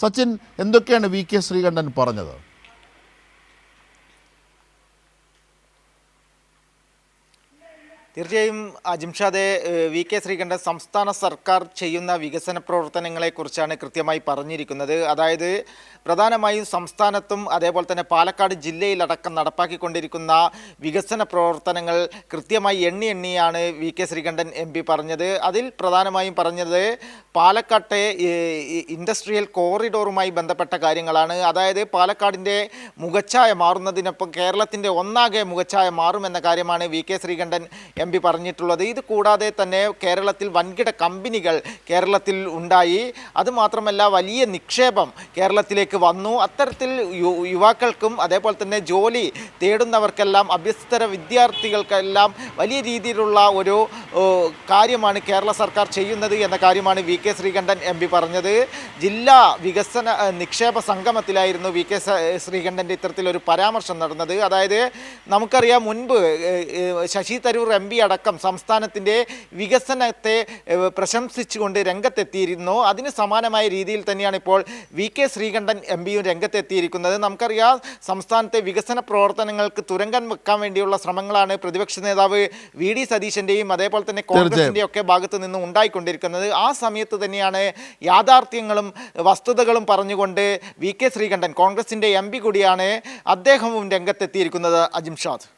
സച്ചിൻ എന്തൊക്കെയാണ് V K Sreekandan പറഞ്ഞത്? തീർച്ചയായും അജിംഷാദെ വി കെ ശ്രീകണ്ഠൻ സംസ്ഥാന സർക്കാർ ചെയ്യുന്ന വികസന പ്രവർത്തനങ്ങളെക്കുറിച്ചാണ് കൃത്യമായി പറഞ്ഞിരിക്കുന്നത്. അതായത് പ്രധാനമായും സംസ്ഥാനത്തും അതേപോലെ തന്നെ പാലക്കാട് ജില്ലയിലടക്കം നടപ്പാക്കിക്കൊണ്ടിരിക്കുന്ന വികസന പ്രവർത്തനങ്ങൾ കൃത്യമായി എണ്ണി എണ്ണിയാണ് V K Sreekandan M P പറഞ്ഞത്. അതിൽ പ്രധാനമായും പറഞ്ഞത് പാലക്കാട്ടെ ഇൻഡസ്ട്രിയൽ കോറിഡോറുമായി ബന്ധപ്പെട്ട കാര്യങ്ങളാണ്. അതായത് പാലക്കാടിന്റെ മുഖച്ഛായ മാറുന്നതിനൊപ്പം കേരളത്തിന്റെ ഒന്നാകെ മുഖച്ഛായ മാറുമെന്ന കാര്യമാണ് V K Sreekandan M P പറഞ്ഞിട്ടുള്ളത്. ഇത് കൂടാതെ തന്നെ കേരളത്തിൽ വൻകിട കമ്പനികൾ കേരളത്തിൽ ഉണ്ടായി. അതുമാത്രമല്ല വലിയ നിക്ഷേപം കേരളത്തിലേക്ക് വന്നു. അത്തരത്തിൽ യുവാക്കൾക്കും അതേപോലെ തന്നെ ജോലി തേടുന്നവർക്കെല്ലാം അഭ്യസ്തര വിദ്യാർത്ഥികൾക്കെല്ലാം വലിയ രീതിയിലുള്ള ഒരു കാര്യമാണ് കേരള സർക്കാർ ചെയ്യുന്നത് എന്ന കാര്യമാണ് V K Sreekandan M P പറഞ്ഞത്. ജില്ലാ വികസന നിക്ഷേപ സംഗമത്തിലായിരുന്നു വി കെ ശ്രീകണ്ഠന്റെ ഇത്തരത്തിലൊരു പരാമർശം നടന്നത്. അതായത് നമുക്കറിയാം മുൻപ് ശശി തരൂർ എം പി അടക്കം സംസ്ഥാനത്തിന്റെ വികസനത്തെ പ്രശംസിച്ചുകൊണ്ട് രംഗത്തെത്തിയിരുന്നു. അതിന് സമാനമായ രീതിയിൽ തന്നെയാണ് ഇപ്പോൾ വി കെ ശ്രീകണ്ഠൻ എം പിയും രംഗത്തെത്തിയിരിക്കുന്നത്. നമുക്കറിയാം സംസ്ഥാനത്തെ വികസന പ്രവർത്തനങ്ങൾക്ക് തുരങ്കം വെക്കാൻ വേണ്ടിയുള്ള ശ്രമങ്ങളാണ് പ്രതിപക്ഷ നേതാവ് വി ഡി സതീശന്റെയും അതേപോലെ തന്നെ കോൺഗ്രസിന്റെ ഒക്കെ ഭാഗത്ത് നിന്ന് ഉണ്ടായിക്കൊണ്ടിരിക്കുന്നത്. ആ സമയത്ത് തന്നെയാണ് യാഥാർത്ഥ്യങ്ങളും വസ്തുതകളും പറഞ്ഞുകൊണ്ട് വി കെ ശ്രീകണ്ഠൻ കോൺഗ്രസിന്റെ എം പി കൂടിയാണ് അദ്ദേഹവും രംഗത്തെത്തിയിരിക്കുന്നത്. അജിംഷാദ്.